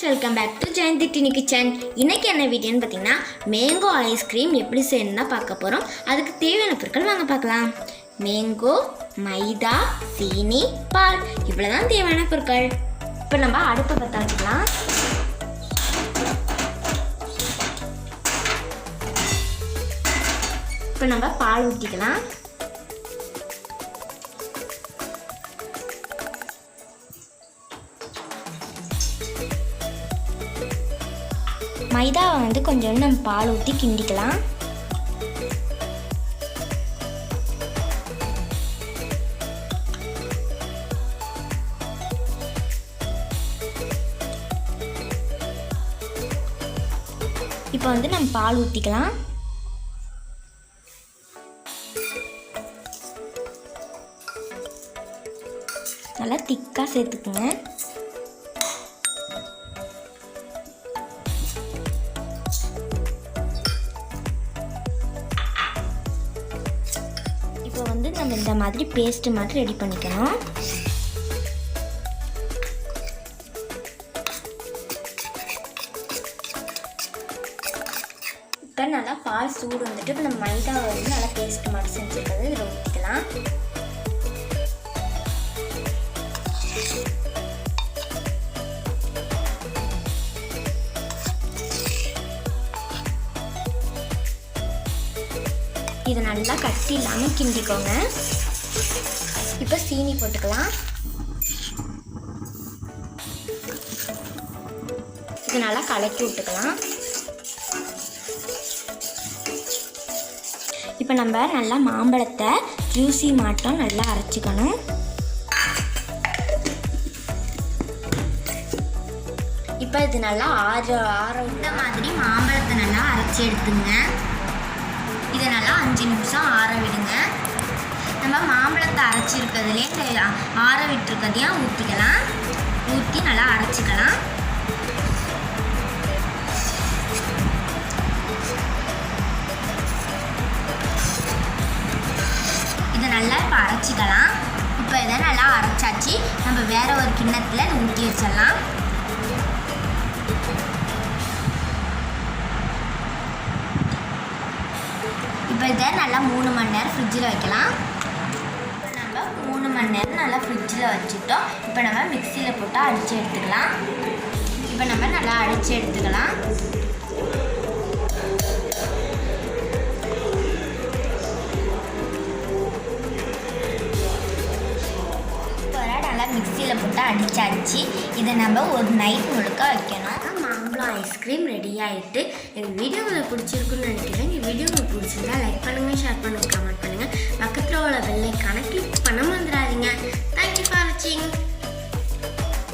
Friends welcome back to Jayanthi tiny kitchen இன்றைக்கி என்ன வீடியோன்னு பார்த்தீங்கன்னா மேங்கோ ஐஸ்கிரீம் எப்படி செய்யணும்னா பார்க்க போகிறோம் அதுக்கு தேவையான பொருட்கள் வாங்க பார்க்கலாம். மேங்கோ மைதா சீனி பால். இவ்வளோதான் தேவையான பொருட்கள். இப்போ நம்ம அடுப்பை பற்ற வச்சுக்கலாம் இப்போ நம்ம பால் ஊற்றிக்கலாம் மைதாவை வந்து கொஞ்சம் நம்ம பால் ஊற்றி கிண்டிக்கலாம். இப்போ வந்து நம்ம பால் ஊற்றிக்கலாம் நல்லா திக்காக சேர்த்துக்குங்க. நம்ம இந்த மாதிரி பேஸ்ட் மாதிரி ரெடி பண்ணிக்கணும். இப்போ நல்லா பால் சூடு வந்துட்டு இப்போ நம்ம மைதாவை வந்து நல்லா பேஸ்ட் மாதிரி செஞ்சுக்கிறது இதை நல்லா கட்டி இல்லாமல் கிண்டிக்கோங்க. இப்போ சீனி போட்டுக்கலாம். இது நல்லா கலக்கி விட்டுக்கலாம். இப்போ நம்ம நல்லா மாம்பழத்தை ஜூஸி மாட்டம் நல்லா அரைச்சிக்கணும். இப்போ இது நல்லா ஆற ஆற விட்ட மாதிரி மாம்பழத்தை நல்லா அரைச்சி எடுத்துங்க. இதை நல்லா அஞ்சு நிமிஷம் ஆற விடுங்க. நம்ம மாம்பழத்தை அரைச்சிருக்கிறதுலே இந்த ஆற விட்டுருக்கதையும் ஊற்றிக்கலாம் ஊற்றி நல்லா அரைச்சிக்கலாம். இதை நல்லா இப்போ அரைச்சிக்கலாம். இப்போ இதை நல்லா அரைச்சாச்சு. நம்ம வேற ஒரு கிண்ணத்தில் ஊற்றி வச்சிடலாம். நல்லா மூணு மணி நேரம் ஃப்ரிட்ஜில் வைக்கலாம். இப்போ நம்ம மூணு மணி நேரம் நல்லா ஃப்ரிட்ஜில் வச்சுட்டோம். இப்போ நம்ம மிக்சியில் போட்டு அடித்து எடுத்துக்கலாம். இப்போ நம்ம நல்லா அடித்து எடுத்துக்கலாம். இப்போ நல்லா மிக்சியில் போட்டு அடித்து அடித்து இதை நம்ம ஒரு நைட் முழுக்க வைக்கணும். மலாய் ஐஸ்கிரீம் ரெடி ஆகிட்டு வீடியோ வீடியோவில் பிடிச்சிருக்குன்னு நினைக்கிறேன். எங்கள் உங்களுக்கு பிடிச்சிருந்தா லைக் பண்ணுங்கள் ஷேர் பண்ணுங்கள் கமெண்ட் பண்ணுங்கள் பக்கத்தில் உள்ள வெள்ளை